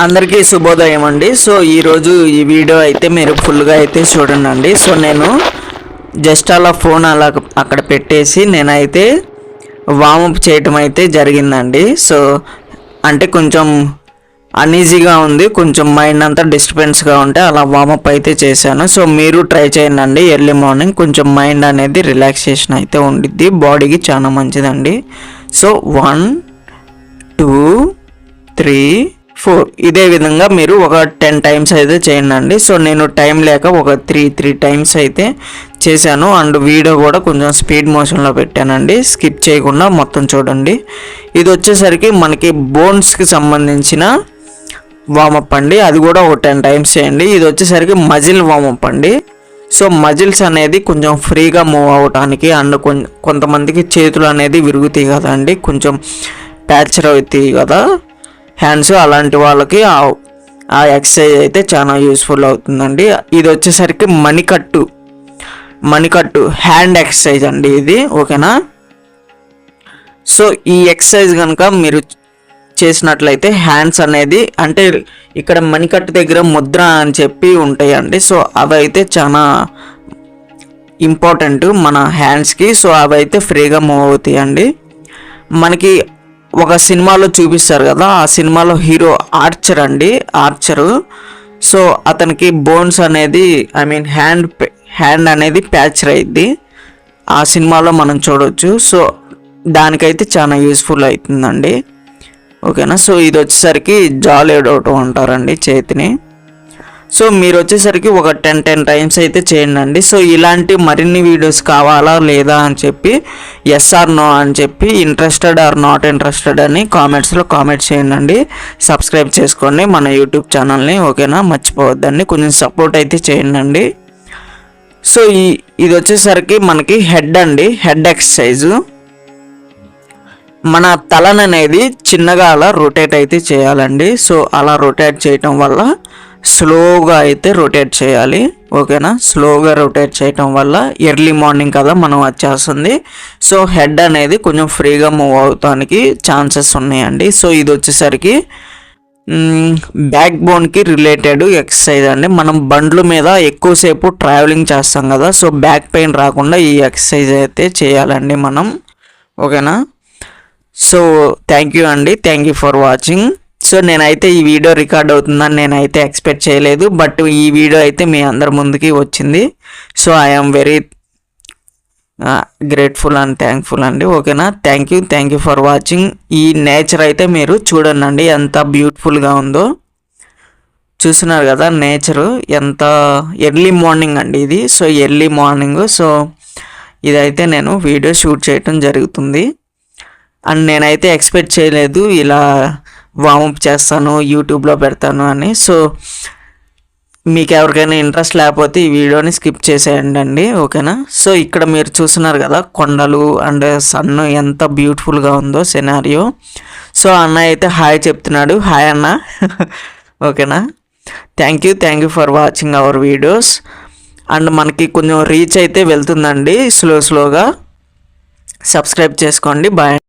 అందరికీ శుభోదయం అండి. సో ఈరోజు ఈ వీడియో అయితే మీరు ఫుల్గా అయితే చూడండి అండి సో నేను జస్ట్ అలా ఫోన్ అలా అక్కడ పెట్టేసి నేనైతే వామప్ చేయటం అయితే జరిగిందండి. సో అంటే కొంచెం అన్ఈజీగా ఉంది. కొంచెం మైండ్ అంతా డిస్టర్బెన్స్గా ఉంటే అలా వామప్ అయితే చేశాను. సో మీరు ట్రై చేయండి ఎర్లీ మార్నింగ్ కొంచెం మైండ్ అనేది రిలాక్సేషన్ అయితే ఉండిద్ది. బాడీకి చాలా మంచిదండి. So one two three four ఇదే విధంగా మీరు ఒక టెన్ టైమ్స్ అయితే చేయండి సో నేను టైం లేక ఒక త్రీ త్రీ టైమ్స్ అయితే చేశాను. అండ్ వీడియో కూడా కొంచెం స్పీడ్ మోషన్లో పెట్టానండి. స్కిప్ చేయకుండా మొత్తం చూడండి. ఇది వచ్చేసరికి మనకి బోన్స్కి సంబంధించిన వామప్ అండి. అది కూడా ఒక టెన్ టైమ్స్ చేయండి. ఇది వచ్చేసరికి మజిల్ వామప్ అండి. సో మజిల్స్ అనేది కొంచెం ఫ్రీగా మూవ్ అవడానికి అండ్ కొం- కొంతమందికి చేతులు అనేది విరుగుతాయి కదండి కొంచెం ప్యాచర్ అవుతాయి కదా. హ్యాండ్స్ అలాంటి వాళ్ళకి ఆ ఆ ఎక్సర్సైజ్ అయితే చాలా యూస్ఫుల్ అవుతుందండి. ఇది వచ్చేసరికి మణికట్టు. మణికట్టు హ్యాండ్ ఎక్సర్సైజ్ అండి ఇది ఓకేనా? సో ఈ ఎక్సర్సైజ్ కనుక మీరు చేసినట్లయితే హ్యాండ్స్ అనేది అంటే ఇక్కడ మణికట్టు దగ్గర ముద్ర అని చెప్పి ఉంటాయండి. సో అవి అయితే చాలా ఇంపార్టెంట్ మన హ్యాండ్స్కి సో అవి అయితే ఫ్రీగా మూవ్ అవుతాయండి. మనకి ఒక సినిమాలో చూపిస్తారు కదా ఆ సినిమాలో హీరో ఆర్చర్ అండి ఆర్చరు. సో అతనికి బోన్స్ అనేది ఐ మీన్ హ్యాండ్ హ్యాండ్ అనేది ప్యాచర్ అయింది ఆ సినిమాలో మనం చూడవచ్చు సో దానికైతే చాలా యూస్ఫుల్ అవుతుందండి ఓకేనా? సో ఇది వచ్చేసరికి జాల్ ఏడవటం అంటారండి చేతిని. సో మీరు వచ్చేసరికి ఒక టెన్ టెన్ టైమ్స్ అయితే చేయండి సో ఇలాంటి మరిన్ని వీడియోస్ కావాలా లేదా అని చెప్పి ఎస్ ఆర్ నో అని చెప్పి ఇంట్రెస్టెడ్ ఆర్ నాట్ ఇంట్రెస్టెడ్ అని కామెంట్స్లో కామెంట్ చేయండి సబ్స్క్రైబ్ చేసుకోండి మన యూట్యూబ్ ఛానల్ని ఓకేనా? మర్చిపోవద్దండి. కొంచెం సపోర్ట్ అయితే చేయండి సో ఈ ఇది వచ్చేసరికి మనకి హెడ్ అండి. హెడ్ ఎక్సర్సైజు మన తలను అనేది చిన్నగా అలా రొటేట్ అయితే చేయాలండి. సో అలా రొటేట్ చేయటం వల్ల స్లోగా అయితే రొటేట్ చేయాలి. ఓకేనా? స్లోగా రొటేట్ చేయటం వల్ల ఎర్లీ మార్నింగ్ కదా మనం వచ్చేస్తుంది. సో హెడ్ అనేది కొంచెం ఫ్రీగా మూవ్ అవటానికి ఛాన్సెస్ ఉన్నాయండి. సో ఇది వచ్చేసరికి బ్యాక్ బోన్కి రిలేటెడ్ ఎక్సర్సైజ్ అండి. మనం బండ్ల మీద ఎక్కువసేపు ట్రావెలింగ్ చేస్తాం కదా సో బ్యాక్ పెయిన్ రాకుండా ఈ ఎక్సర్సైజ్ అయితే చేయాలండి మనం. ఓకేనా? సో థ్యాంక్ యూ అండి. Thank you for watching so నేనైతే ఈ వీడియో రికార్డ్ అవుతుందని నేనైతే ఎక్స్పెక్ట్ చేయలేదు బట్ ఈ వీడియో అయితే మీ అందరి ముందుకి వచ్చింది. So I'm very grateful and thankful అండి. ఓకేనా? Thank you thank you for watching ఈ నేచర్ అయితే మీరు చూడండి ఎంత బ్యూటిఫుల్గా ఉందో. చూస్తున్నారు కదా నేచరు ఎంత ఎర్లీ మార్నింగ్ అండి ఇది. సో ఎర్లీ మార్నింగ్ సో ఇదైతే నేను వీడియో షూట్ చేయటం జరుగుతుంది. అండ్ నేనైతే ఎక్స్పెక్ట్ చేయలేదు ఇలా వామప్ చేస్తాను యూట్యూబ్లో పెడతాను అని. సో మీకు ఎవరికైనా ఇంట్రెస్ట్ లేకపోతే ఈ వీడియోని స్కిప్ చేసేయండి అండి ఓకేనా? సో ఇక్కడ మీరు చూస్తున్నారు కదా కొండలు అండ్ సన్ ఎంత బ్యూటిఫుల్గా ఉందో సినారియో. సో అన్న అయితే హాయ్ చెప్తున్నాడు. హాయ్ అన్న. ఓకేనా? Thank you thank you for watching our videos. And మనకి కొంచెం రీచ్ అయితే వెళ్తుందండి స్లో స్లోగా. సబ్స్క్రైబ్ చేసుకోండి బాయ్.